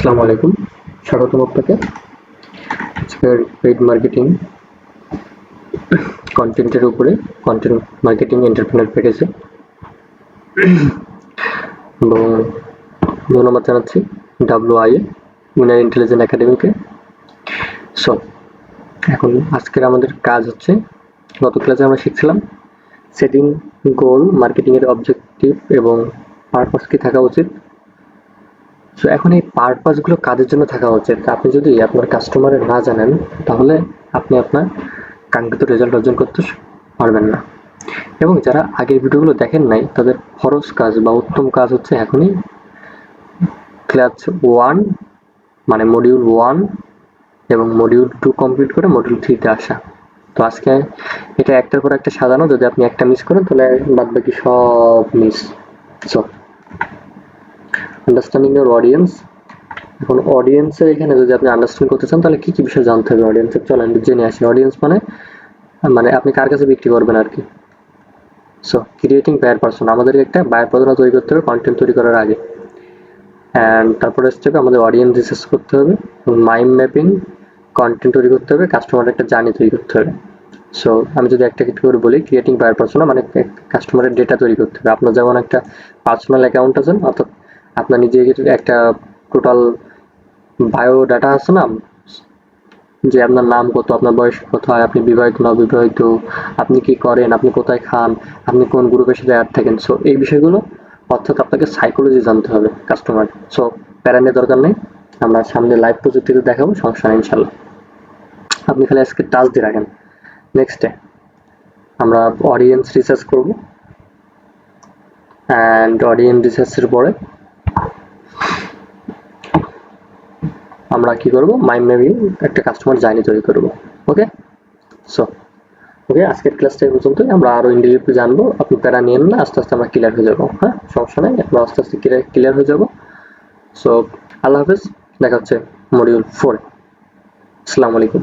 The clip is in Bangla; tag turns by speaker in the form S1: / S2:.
S1: আসসালামু আলাইকুম। স্বাগতম আপনাকে। আজকের পেইড মার্কেটিং কন্টেন্টের উপরে কন্টেন্ট মার্কেটিং এন্টারপ্রেনার পেজে এবং ধন্যবাদ জানাচ্ছি ডাব্লিউ আই উইনার ইন্টেলিজেন্ট একাডেমিকে সো এখন আজকের আমাদের কাজ হচ্ছে, গত ক্লাসে আমরা শিখছিলাম সেটিং গোল মার্কেটিংয়ের অবজেক্টিভ এবং পারপাস কি থাকা উচিত। সো এখন এই পারপাসগুলো কাজের জন্য থাকা উচিত? আপনি যদি আপনার কাস্টমারের না জানেন, তাহলে আপনি আপনার কাঙ্ক্ষিত রেজাল্ট অর্জন করতে পারবেন না। এবং যারা আগের ভিডিওগুলো দেখেন নাই, তাদের ফরজ কাজ বা উত্তম কাজ হচ্ছে এখনই ক্লাস ওয়ান মানে মডিউল ওয়ান এবং মডিউল টু কমপ্লিট করে মডিউল থ্রিতে আসা। তো আজকে এটা একটার পর একটা সাজানো, যদি আপনি একটা মিস করেন, তাহলে বাদ বাকি সব miss so understanding your audience এখন অডিয়েন্সের এখানে যদি আপনি আন্ডারস্ট্যান্ড করতে চান, তাহলে কী কী বিষয় জানতে হবে অডিয়েন্সের চলে চলেন, জেনে আসি। অডিয়েন্স মানে মানে আপনি কার কাছে বিক্রি করবেন আর কি? সো ক্রিয়েটিং বায়ার পার্সন আমাদের একটা বায়ার পার্সোনা তৈরি করতে হবে কন্টেন্ট তৈরি করার আগে। অ্যান্ড তারপরে স্টেপে আমাদের অডিয়েন্স রিসার্চ করতে হবে মাইন্ড ম্যাপিং কন্টেন্ট তৈরি করতে হবে কাস্টমারের একটা জার্নি তৈরি করতে হবে। সো আমি যদি একটা একটু করে বলি ক্রিয়েটিং বায়ার পার্সোনা মানে কাস্টমারের ডেটা তৈরি করতে হবে। আপনার যেমন একটা পার্সোনাল অ্যাকাউন্ট আছে অর্থাৎ আপনার নিজের একটা টোটাল বায়ো ডাটা আছে না? যে আপনার নাম কত, আপনার বয়স কত হয় আপনি বিবাহিত না বিবাহিত আপনি কি করেন, আপনি কোথায় খান, আপনি কোন গ্রুপের সাথে অ্যাড থাকেন? সো এই বিষয়গুলো অর্থাৎ আপনাকে সাইকোলজি জানতে হবে কাস্টমার সো প্যারানের দরকার নেই, আমরা সামনে লাইভ প্রযুক্তিতে দেখাবো, সমস্যা নেই ইনশাল্লাহ আপনি খালি আজকে টাচ দিয়ে রাখেন। নেক্সটে আমরা অডিয়েন্স রিসার্চ করব। অ্যান্ড অডিয়েন্স রিসার্চের পরে আমরা কি করব? মাই মেবি একটা কাস্টমার জার্নি তৈরি করব। ওকে সো ওকে আজকের ক্লাসটা এই পর্যন্তই। আমরা আরও ইন্ডিভিজুয়ালি জানব। আপনি প্যারা নিয়ে না, আস্তে আস্তে আমরা ক্লিয়ার হয়ে যাব। হ্যাঁ? সমস্যা নেই, আমরা আস্তে আস্তে ক্লিয়ার ক্লিয়ার হয়ে যাব। সো আল্লাহ হাফেজ, দেখা হচ্ছে মডিউল ফোর আসসালামু আলাইকুম।